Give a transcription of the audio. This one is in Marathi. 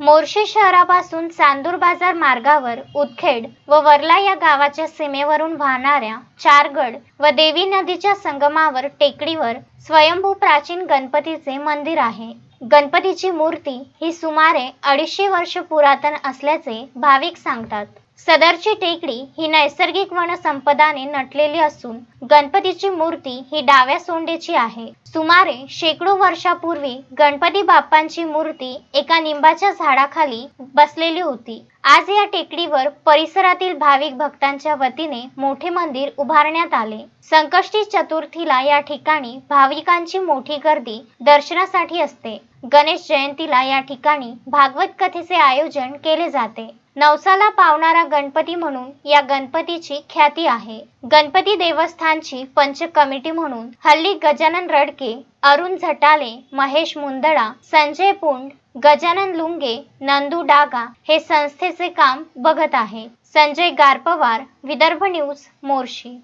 मोर्शी शहरापासून चांदूर बाजार मार्गावर उदखेड व वर्ला या गावाच्या सीमेवरून वाहणाऱ्या चारगड व देवी नदीच्या संगमावर टेकडीवर स्वयंभू प्राचीन गणपतीचे मंदिर आहे. गणपतीची मूर्ती ही सुमारे अडीचशे वर्ष पुरातन असल्याचे भाविक सांगतात. सदरची टेकडी ही नैसर्गिक वनसंपदाने नटलेली असून गणपतीची मूर्ती ही डाव्या सोंडेची आहे. सुमारे शेकडो वर्षापूर्वी गणपती बाप्पांची मूर्ती एका निंबाच्या झाडाखाली बसलेली होती. आज या टेकडीवर परिसरातील भाविक भक्तांच्या वतीने मोठे मंदिर उभारण्यात आले. संकष्टी चतुर्थीला या ठिकाणी भाविकांची मोठी गर्दी दर्शनासाठी असते. गणेश जयंतीला या ठिकाणी भागवत कथेचे आयोजन केले जाते. नवसाला पावणारा गणपती म्हणून या गणपतीची ख्याती आहे. गणपती देवस्थानची पंच कमिटी म्हणून हल्ली गजानन रडके अरुण झटाले महेश मुंदडा संजय पुंड गजानन लुंगे नंदू डागा हे संस्थेचे काम बघत आहे. संजय गारपवार विदर्भ न्यूज मोर्शी.